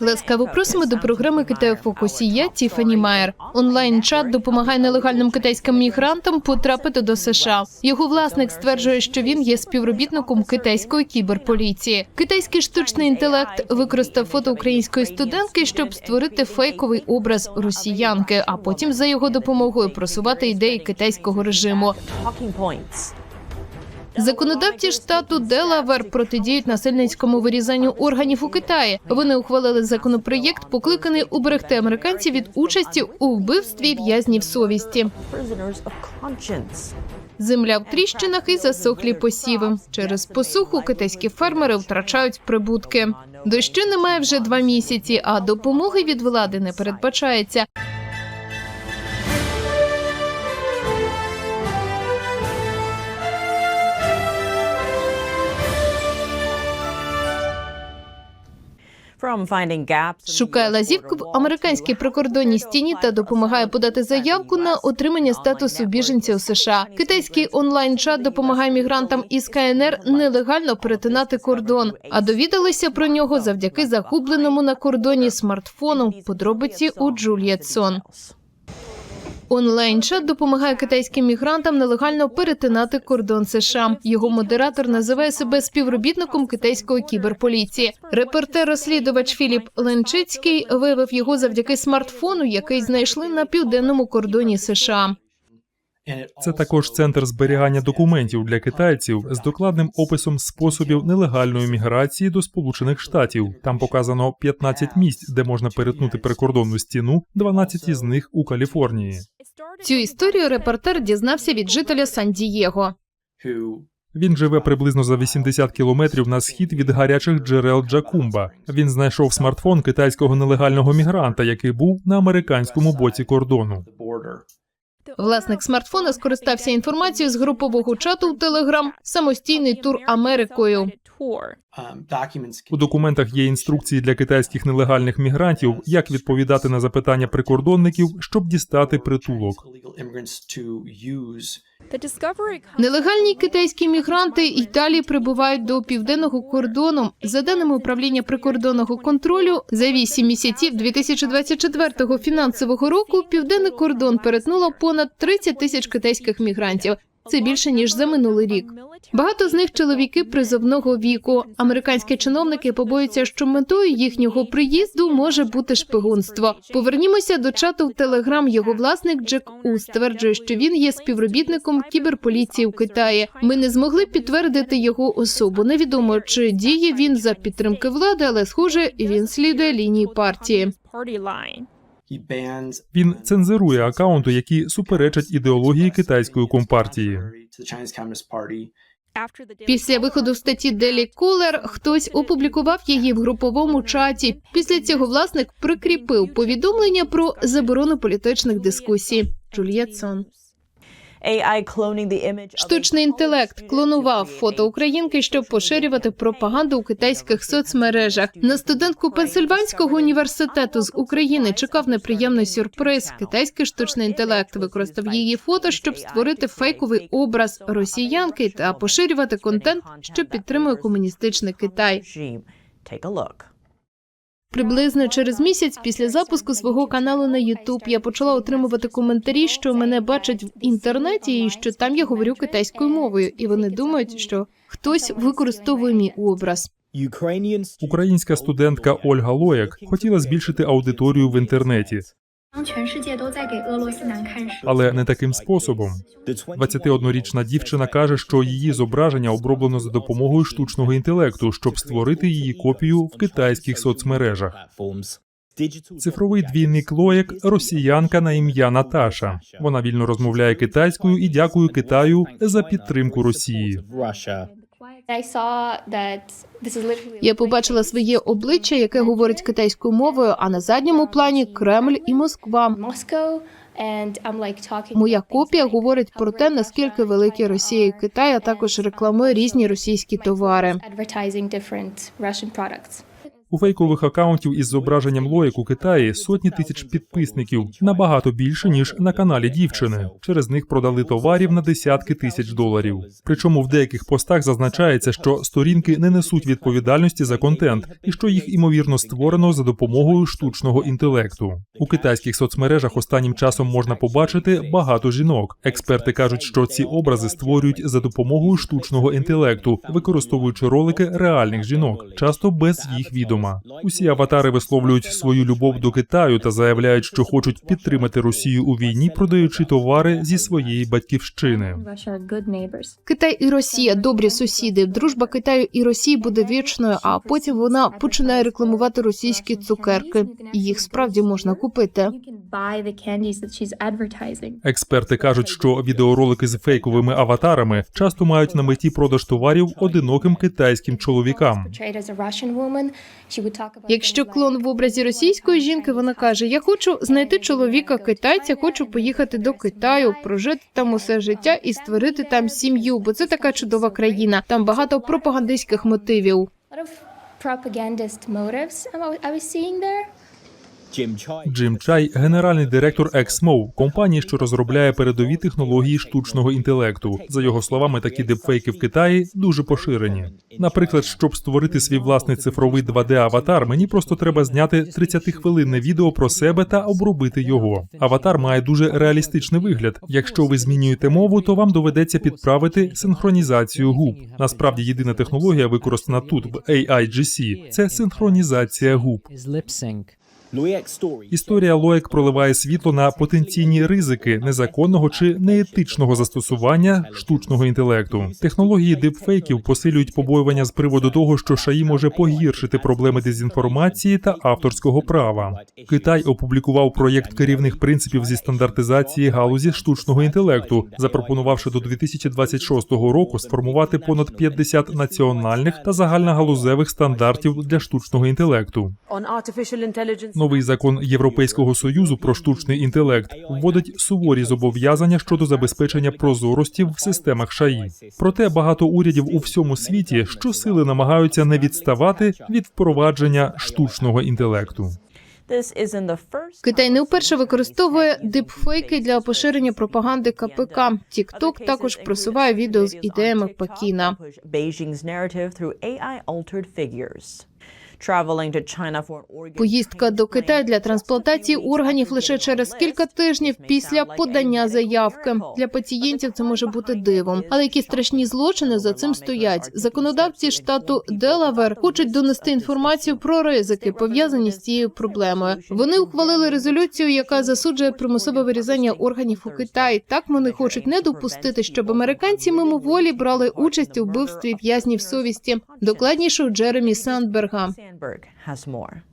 Ласкаво просимо до програми Китаю фокусі. Я Тіфані Майер. Онлайн-чат допомагає нелегальним китайським мігрантам потрапити до США. Його власник стверджує, що він є співробітником китайської кіберполіції. Китайський штучний інтелект використав фото української студентки, щоб створити фейковий образ росіянки, а потім за його допомогою просувати ідеї китайського режиму. Законодавці штату Делавер протидіють насильницькому вирізанню органів у Китаї. Вони ухвалили законопроєкт, покликаний уберегти американців від участі у вбивстві в'язнів совісті. Земля в тріщинах і засохлі посіви. Через посуху китайські фермери втрачають прибутки. Дощу немає вже два місяці, а допомоги від влади не передбачається. Шукає лазівку в американській прикордонній стіні та допомагає подати заявку на отримання статусу біженця у США. Китайський онлайн-чат допомагає мігрантам із КНР нелегально перетинати кордон. А довідалися про нього завдяки загубленому на кордоні смартфону. Подробиці у Джуліет Сон. Онлайн-чат допомагає китайським мігрантам нелегально перетинати кордон США. Його модератор називає себе співробітником китайської кіберполіції. Репортер-розслідувач Філіп Ленчицький виявив його завдяки смартфону, який знайшли на південному кордоні США. Це також центр зберігання документів для китайців з докладним описом способів нелегальної міграції до Сполучених Штатів. Там показано 15 місць, де можна перетнути прикордонну стіну, 12 із них у Каліфорнії. Цю історію репортер дізнався від жителя Сан-Дієго. Він живе приблизно за 80 кілометрів на схід від гарячих джерел Джакумба. Він знайшов смартфон китайського нелегального мігранта, який був на американському боці кордону. Власник смартфона скористався інформацією з групового чату в Телеграм самостійний тур Америкою. У документах є інструкції для китайських нелегальних мігрантів, як відповідати на запитання прикордонників, щоб дістати притулок. Нелегальні китайські мігранти й далі прибувають до південного кордону. За даними управління прикордонного контролю, за 8 місяців 2024 фінансового року південний кордон перетнуло понад 30 тисяч китайських мігрантів. Це більше ніж за минулий рік. Багато з них чоловіки призовного віку. Американські чиновники побоюються, що метою їхнього приїзду може бути шпигунство. Повернімося до чату в Телеграм. Його власник Джек У стверджує, що він є співробітником кіберполіції у Китаї. Ми не змогли підтвердити його особу. Невідомо чи діє він за підтримки влади, але схоже, він слідує лінії партії. Він цензурує акаунти, які суперечать ідеології китайської компартії. Після виходу в статті Делі Кулер хтось опублікував її в груповому чаті. Після цього власник прикріпив повідомлення про заборону політичних дискусій. Джульєт Сон. Штучний інтелект клонував фото українки, щоб поширювати пропаганду у китайських соцмережах. На студентку Пенсильванського університету з України чекав неприємний сюрприз. Китайський штучний інтелект використав її фото, щоб створити фейковий образ росіянки та поширювати контент, що підтримує комуністичний Китай. Приблизно через місяць після запуску свого каналу на YouTube я почала отримувати коментарі, що мене бачать в інтернеті, і що там я говорю китайською мовою, і вони думають, що хтось використовує мій образ. Українська студентка Ольга Лояк хотіла збільшити аудиторію в інтернеті, але не таким способом. 21-річна дівчина каже, що її зображення оброблено за допомогою штучного інтелекту, щоб створити її копію в китайських соцмережах. Цифровий двійник Лоєк росіянка на ім'я Наташа. Вона вільно розмовляє китайською і дякую Китаю за підтримку Росії. Я побачила своє обличчя, яке говорить китайською мовою, а на задньому плані Кремль і Москва. Моя копія говорить про те, наскільки великі Росія і Китай, а також рекламує різні російські товари. У фейкових акаунтів із зображенням Лоїк у Китаї сотні тисяч підписників, набагато більше ніж на каналі дівчини. Через них продали товарів на десятки тисяч доларів. Причому в деяких постах зазначається, що сторінки не несуть відповідальності за контент і що їх імовірно створено за допомогою штучного інтелекту. У китайських соцмережах останнім часом можна побачити багато жінок. Експерти кажуть, що ці образи створюють за допомогою штучного інтелекту, використовуючи ролики реальних жінок, часто без їх відома. Усі аватари висловлюють свою любов до Китаю та заявляють, що хочуть підтримати Росію у війні, продаючи товари зі своєї батьківщини. Китай і Росія добрі сусіди. Дружба Китаю і Росії буде вічною, а потім вона починає рекламувати російські цукерки. Їх справді можна купити. Експерти кажуть, що відеоролики з фейковими аватарами часто мають на меті продаж товарів одиноким китайським чоловікам. Якщо клон в образі російської жінки, вона каже: Я хочу знайти чоловіка китайця, хочу поїхати до Китаю, прожити там усе життя і створити там сім'ю, бо це така чудова країна. Там багато пропагандистських мотивів. Джим Чай, генеральний директор XMO, компанії, що розробляє передові технології штучного інтелекту. За його словами, такі депфейки в Китаї дуже поширені. Наприклад, щоб створити свій власний цифровий 2D-аватар, мені просто треба зняти 30-хвилинне відео про себе та обробити його. Аватар має дуже реалістичний вигляд. Якщо ви змінюєте мову, то вам доведеться підправити синхронізацію губ. Насправді, єдина технологія, використана тут в AIGC, це синхронізація губ. Історія Лоек проливає світло на потенційні ризики незаконного чи неетичного застосування штучного інтелекту. Технології дипфейків посилюють побоювання з приводу того, що ШАІ може погіршити проблеми дезінформації та авторського права. Китай опублікував проєкт керівних принципів зі стандартизації галузі штучного інтелекту, запропонувавши до 2026 року сформувати понад 50 національних та загальногалузевих стандартів для штучного інтелекту. Новий закон Європейського союзу про штучний інтелект вводить суворі зобов'язання щодо забезпечення прозорості в системах ШАІ. Проте багато урядів у всьому світі щосили намагаються не відставати від впровадження штучного інтелекту. Китай не вперше використовує дипфейки для поширення пропаганди КПК. TikTok також просуває відео з ідеями Пекіна. Поїздка до Китаю для трансплантації органів лише через кілька тижнів після подання заявки. Для пацієнтів це може бути дивом, але які страшні злочини за цим стоять. Законодавці штату Делавер хочуть донести інформацію про ризики, пов'язані з цією проблемою. Вони ухвалили резолюцію, яка засуджує примусове вирізання органів у Китаї. Так вони хочуть не допустити, щоб американці мимоволі брали участь у вбивстві в'язнів совісті. Докладніше у Джеремі Сандберга. Has more.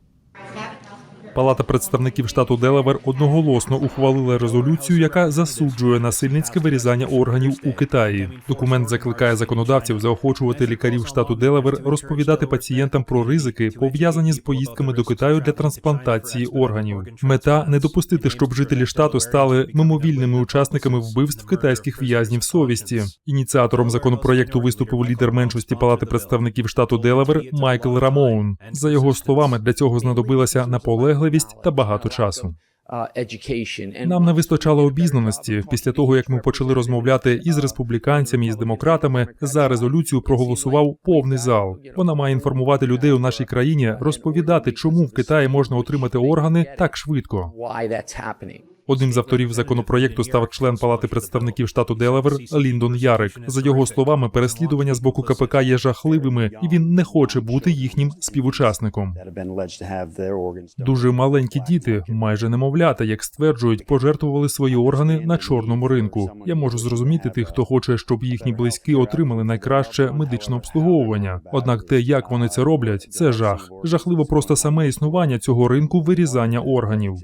Палата представників штату Делавер одноголосно ухвалила резолюцію, яка засуджує насильницьке вирізання органів у Китаї. Документ закликає законодавців заохочувати лікарів штату Делавер розповідати пацієнтам про ризики, пов'язані з поїздками до Китаю для трансплантації органів. Мета не допустити, щоб жителі штату стали мимовільними учасниками вбивств китайських в'язнів совісті. Ініціатором законопроєкту виступив лідер меншості палати представників штату Делавер Майкл Рамоун. За його словами, для цього знадобилася наполегливість та багато часу. Нам не вистачало обізнаності після того, як ми почали розмовляти із республіканцями і з демократами. За резолюцію проголосував повний зал. Вона має інформувати людей у нашій країні, розповідати, чому в Китаї можна отримати органи так швидко. Одним з авторів законопроєкту став член Палати представників штату Делавер Ліндон Ярик. За його словами, переслідування з боку КПК є жахливими, і він не хоче бути їхнім співучасником. Дуже маленькі діти, майже немовлята, як стверджують, пожертвували свої органи на чорному ринку. Я можу зрозуміти тих, хто хоче, щоб їхні близькі отримали найкраще медичне обслуговування. Однак те, як вони це роблять, це жах. Жахливо просто саме існування цього ринку вирізання органів.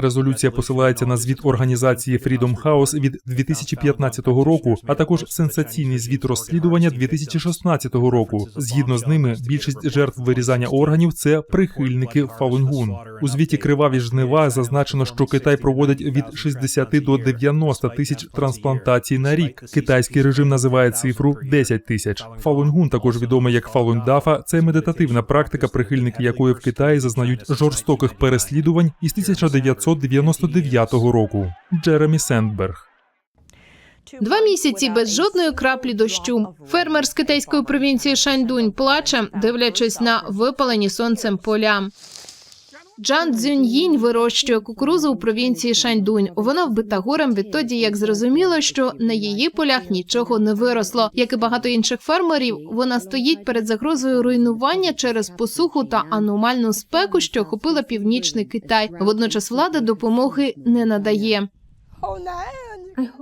Резолюція посилається на звіт організації Freedom House від 2015 року, а також сенсаційний звіт розслідування 2016 року. Згідно з ними, більшість жертв вирізання органів це прихильники Фалунгун. У звіті криваві жнива зазначено, що Китай проводить від 60 до 90 тисяч трансплантацій на рік. Китайський режим називає цифру 10 тисяч. Фалунгун, також відомий як Фалундафа, це медитативна практика, прихильники якої в Китаї зазнають жорстоких переслідувань із 1999 року. Джеремі Сендберг. Два місяці без жодної краплі дощу. Фермер з китайської провінції Шаньдунь плаче, дивлячись на випалені сонцем поля. Джан Цзюньїнь вирощує кукурузу у провінції Шаньдунь. Вона вбита горем відтоді, як зрозуміло, що на її полях нічого не виросло. Як і багато інших фермерів, вона стоїть перед загрозою руйнування через посуху та аномальну спеку, що охопила північний Китай. Водночас влада допомоги не надає.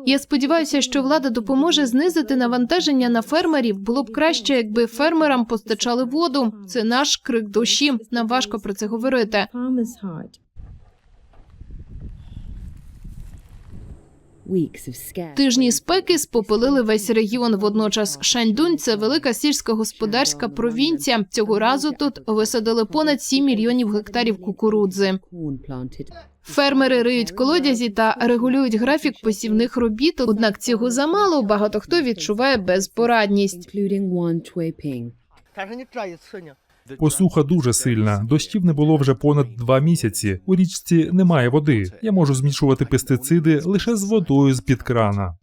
Я сподіваюся, що влада допоможе знизити навантаження на фермерів. Було б краще, якби фермерам постачали воду. Це наш крик душі. Нам важко про це говорити. Тижні спеки спопилили весь регіон. Водночас Шаньдунь це велика сільськогосподарська провінція. Цього разу тут висадили понад 7 мільйонів гектарів кукурудзи. Фермери риють колодязі та регулюють графік посівних робіт. Однак цього замало. Багато хто відчуває безпорадність. Посуха дуже сильна. Дощів не було вже понад два місяці. У річці немає води. Я можу змішувати пестициди лише з водою з під крана.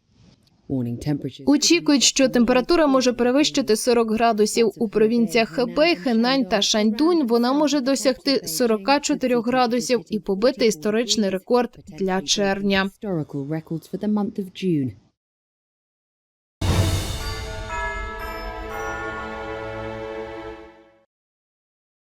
Очікують, що температура може перевищити 40 градусів у провінціях Хебей, Хенань та Шаньдунь. Вона може досягти 44 градусів і побити історичний рекорд для червня.